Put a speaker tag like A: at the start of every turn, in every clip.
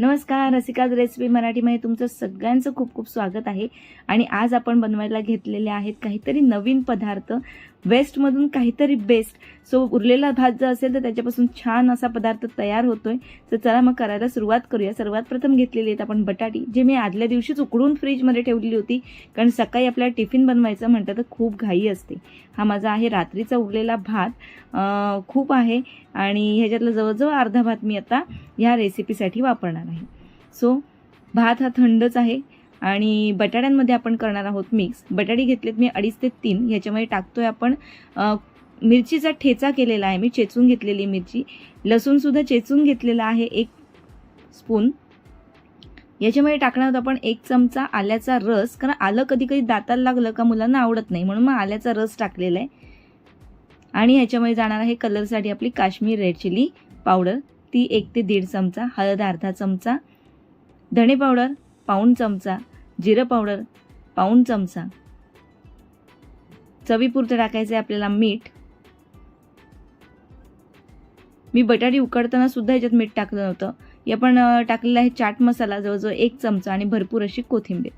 A: नमस्कार रसिकाज रेसिपी मराठीमध्ये तुमचं सगळ्यांचं खूप खूप स्वागत आहे. आणि आज आपण बनवायला घेतलेले आहेत काहीतरी नवीन पदार्थ वेस्टमधून काहीतरी बेस्ट सो उरलेला भात जर असेल तर त्याच्यापासून छान असा पदार्थ तयार होतोय. तर चला मग करायला सुरुवात करूया. सर्वात प्रथम घेतलेली आहेत आपण बटाटी जे मी आदल्या दिवशीच उकडून फ्रीजमध्ये ठेवलेली होती. कारण सकाळी आपल्याला टिफिन बनवायचं म्हटलं तर खूप घाई असते. हा माझा आहे रात्रीचा उरलेला भात. खूप आहे. आणि ह्याच्यातलं जवळजवळ अर्धा भात मी आता ह्या रेसिपीसाठी वापरणार नाही. सो भात हा थंडच आहे आणि बटाट्यांमध्ये आपण करणार आहोत मिक्स बटाटे घेतलेत मी अडीच ते तीन. ह्याच्यामध्ये टाकतोय आपण मिरचीचा ठेचा केलेला आहे. मी चेचून घेतलेली मिरची. लसूणसुद्धा चेचून घेतलेला आहे एक स्पून याच्यामध्ये टाकणार आहोत आपण एक चमचा आल्याचा रस. कारण आलं कधी कधी दाताला लागलं का मुलांना आवडत नाही. म्हणून मग आल्याचा रस टाकलेला आहे. आणि ह्याच्यामध्ये जाणार आहे कलरसाठी आपली काश्मीर रेड चिली पावडर ती एक ते दीड चमचा हळद अर्धा चमचा धणे पावडर पाऊण चमचा जिरं पावडर पाऊण चमचा. चवीपुरतं टाकायचं आहे आपल्याला मीठ. मी बटाटी उकडताना सुद्धा ह्याच्यात मीठ टाकलं नव्हतं. हे पण टाकलेलं आहे चाट मसाला जवळजवळ एक चमचा आणि भरपूर अशी कोथिंबीर.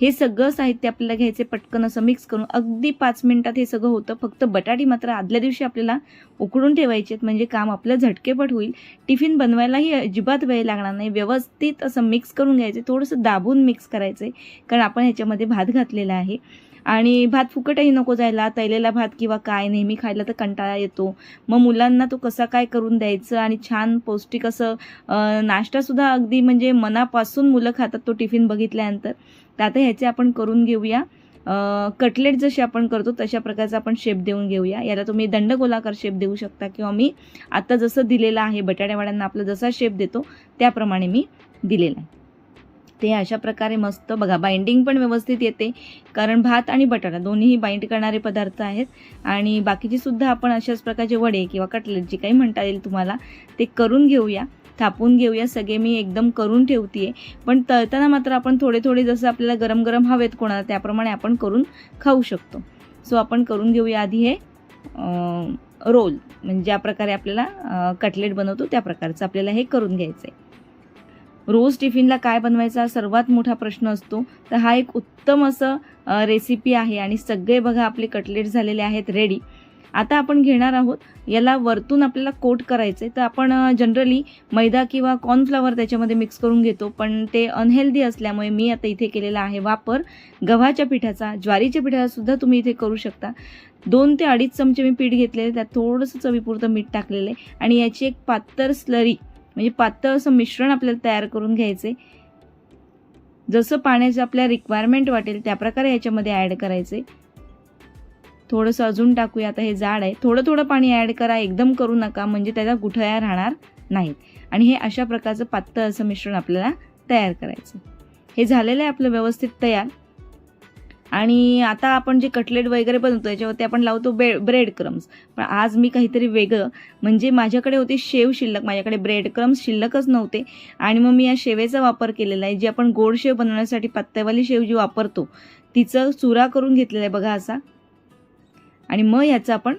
A: हे सगळं साहित्य आपल्याला घ्यायचे पटकन असं मिक्स करून अगदी पाच मिनिटात हे सगळं होतं. फक्त बटाटी मात्र आदल्या दिवशी आपल्याला उकडून ठेवायचे आहेत. म्हणजे काम आपलं झटकेपट होईल. टिफिन बनवायलाही अजिबात वेळ लागणार नाही. व्यवस्थित असं मिक्स करून घ्यायचं. थोडंसं दाबून मिक्स करायचं आहे कारण आपण ह्याच्यामध्ये भात घातलेला आहे. आणि भात फुकटही नको जायला तैलेला भात किंवा काय नेहमी खायला तर कंटाळा येतो. मग मुलांना तो कसा काय करून द्यायचं आणि छान पौष्टिक असं नाश्तासुद्धा अगदी म्हणजे मनापासून मुलं खातात तो टिफिन बघितल्यानंतर. तर आता ह्याचे आपण करून घेऊया. कटलेट जसे आपण करतो तशा प्रकारचा आपण शेप देऊन घेऊया. याला तुम्ही दंडगोलाकार शेप देऊ शकता किंवा मी आता जसं दिलेलं आहे बटाट्यावाड्यांना आपला जसा शेप देतो त्याप्रमाणे मी दिलेला आहे. ते अशा प्रकारे मस्त. बघा बाइंडिंग पण व्यवस्थित येते. कारण भात आणि बटाटा दोन्हीही बाइंड करणारे पदार्थ आहेत. आणि बाकीचे सुद्धा आपण अशाच प्रकारचे वडे किंवा कटलेट जे काही म्हणता येईल तुम्हाला ते करून घेऊया थापून घेऊया. सगळे मी एकदम करून ठेवते पण तळताना मात्र आपण थोडे थोडे जसं आपल्याला गरम गरम हवेत कोणाला त्याप्रमाणे आपण करून खाऊ शकतो. सो आपण करून घेऊया आधी हे रोल म्हणजे ज्या प्रकारे आपल्याला कटलेट बनवतो त्या प्रकारचं आपल्याला हे करून घ्यायचं आहे रोज टिफिनला काय बनवायचा सर्वात मोठा प्रश्न असतो. तर हा एक उत्तम असं रेसिपी आहे आणि सगळे बघा आपले कटलेट झालेले आहेत रेडी आता आपण घेणार आहोत याला वरतून आपल्याला कोट करायचं आहे तर आपण जनरली मैदा किंवा कॉर्नफ्लॉवर त्याच्यामध्ये मिक्स करून घेतो. पण ते अनहेल्दी असल्यामुळे मी आता इथे केलेला आहे वापर. गव्हाच्या पिठाचा ज्वारीच्या पिठाचासुद्धा तुम्ही इथे करू शकता. दोन ते अडीच चमचे मी पीठ घेतलेले त्यात थोडंसं चवीपुरतं मीठ टाकलेलं आहे. आणि याची एक पातळ स्लरी म्हणजे पातळ असं मिश्रण आपल्याला तयार करून घ्यायचे. जसं पाण्याचं आपल्या रिक्वायरमेंट वाटेल त्या प्रकारे याच्यामध्ये ॲड करायचे. थोडंसं अजून टाकूया. आता हे जाड आहे. थोडं थोडं पाणी ॲड करा. एकदम करू नका. म्हणजे त्याचा गुठळ्या राहणार नाहीत. आणि हे अशा प्रकारचं पातळ असं मिश्रण आपल्याला तयार करायचं. हे झालेलं आहे आपलं व्यवस्थित तयार. आणि आता आपण जे कटलेट वगैरे बनवतो याच्यावरती आपण लावतो बे ब्रेड क्रम्स. पण आज मी काहीतरी वेगळं. म्हणजे माझ्याकडे होती शेव शिल्लक. माझ्याकडे ब्रेड क्रम्स शिल्लकच नव्हते. आणि मग मी या शेवेचा वापर केलेला आहे जी आपण गोड शेव बनवण्यासाठी पत्त्यावाली शेव जी वापरतो तिचं चुरा करून घेतलेला आहे बघा असा. आणि मग याचं आपण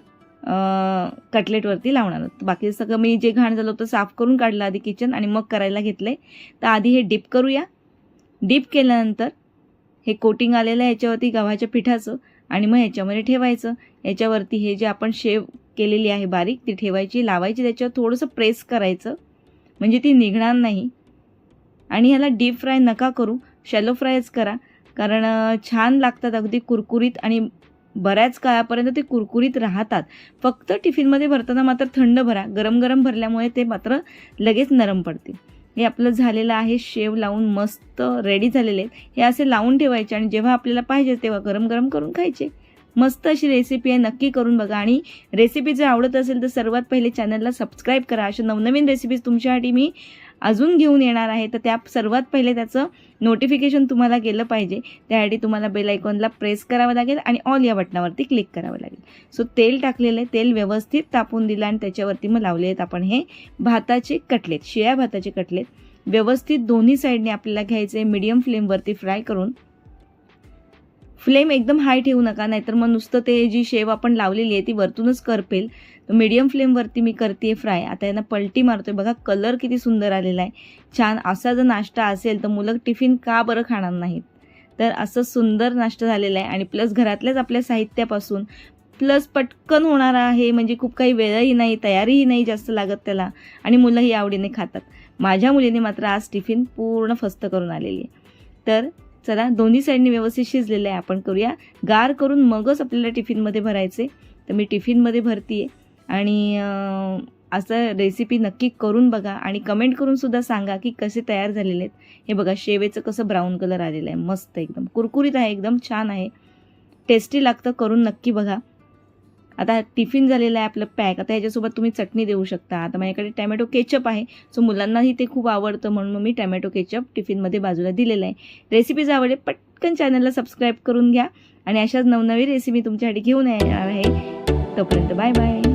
A: कटलेटवरती लावणार आहोत. बाकी सगळं मी जे घाण झालं होतं साफ करून काढलं आधी किचन आणि मग करायला घेतलं आहे तर आधी हे डिप करूया. डिप केल्यानंतर हे कोटिंग आलेलं आहे याच्यावरती गव्हाच्या पिठाचं आणि मग याच्यामध्ये ठेवायचं. याच्यावरती हे जे आपण शेव केलेली आहे बारीक ती ठेवायची लावायची त्याच्यावर थोडंसं प्रेस करायचं. म्हणजे ती निघणार नाही. आणि ह्याला डीप फ्राय नका करू. शॅलो फ्रायच करा. कारण छान लागतात अगदी कुरकुरीत आणि बऱ्याच काळापर्यंत ते कुरकुरीत राहतात. फक्त टिफिनमध्ये भरताना मात्र थंड भरा. गरम गरम भरल्यामुळे ते मात्र लगेच नरम पडतील. हे आपलं झालेलं आहे शेव लावून मस्त रेडी झालेले आहेत. हे असे लावून ठेवायचे आणि जेव्हा आपल्याला पाहिजे तेव्हा गरम गरम करून खायचे. मस्त अशी रेसिपी आहे नक्की करून बघा. आणि रेसिपी जर आवडत असेल तर सर्वात पहिले चॅनलला सबस्क्राईब करा. अशा नवनवीन रेसिपीज तुमच्यासाठी मी अजून घेऊन येणार आहे तर त्या सर्वात पहिले त्याचं नोटिफिकेशन तुम्हाला गेलं पाहिजे. त्यासाठी तुम्हाला बेल आयकॉनला प्रेस करावं लागेल आणि ऑल या बटनावरती क्लिक करावं लागेल. सो तेल टाकलेलं आहे तेल व्यवस्थित तापून दिलं आणि त्याच्यावरती मग लावले आहेत आपण हे भाताचे कटलेत शिळ्या भाताचे कटलेत. व्यवस्थित दोन्ही साईडने आपल्याला घ्यायचे मीडियम फ्लेमवरती फ्राय करून. फ्लेम एकदम हाय ठेवू नका नाहीतर मग नुसतं ते जी शेव आपण लावलेली आहे ती वरतूनच करपेल. मीडियम फ्लेमवरती मी करते फ्राय आता यांना पलटी मारतोय. बघा कलर किती सुंदर आलेला आहे. छान असा जर नाश्ता असेल तर मुलं टिफिन का बरं खाणार नाहीत? तर असं सुंदर नाश्ता झालेला आहे. आणि प्लस घरातल्याच आपल्या साहित्यापासून प्लस पटकन होणार आहे. म्हणजे खूप काही वेळही नाही तयारीही नाही जास्त लागत त्याला. आणि मुलंही आवडीने खातात. माझ्या मुलीने मात्र आज टिफिन पूर्ण फस्त करून आलेली आहे. तर चला दोन्ही साईडने व्यवस्थित शिजलेलं आहे आपण करूया. गार करून मगच आपल्याला टिफिनमध्ये भरायचे तर मी टिफिनमध्ये भरती आहे आणि असं रेसिपी नक्की करून बघा आणि कमेंट करून सुद्धा सांगा की कसे तयार झालेले आहेत. हे बघा शेवेचं कसं ब्राऊन कलर आलेलं आहे. मस्त एकदम. कुरकुरीत आहे एकदम छान आहे. टेस्टी लागतं करून नक्की बघा. आता टिफिन झालेलं आहे आपलं पॅक. आता ह्याच्यासोबत तुम्ही चटणी देऊ शकता. आता माझ्याकडे टॅमॅटो केचप आहे. सो मुलांनाही ते खूप आवडतं म्हणून मग मी टॅमॅटो केचप टिफिनमध्ये बाजूला दिलेलं आहे. रेसिपीज आवडे पटकन चॅनलला सबस्क्राईब करून घ्या. आणि अशाच नवनवी रेसिपी तुमच्यासाठी घेऊन येणार आहे. तोपर्यंत बाय बाय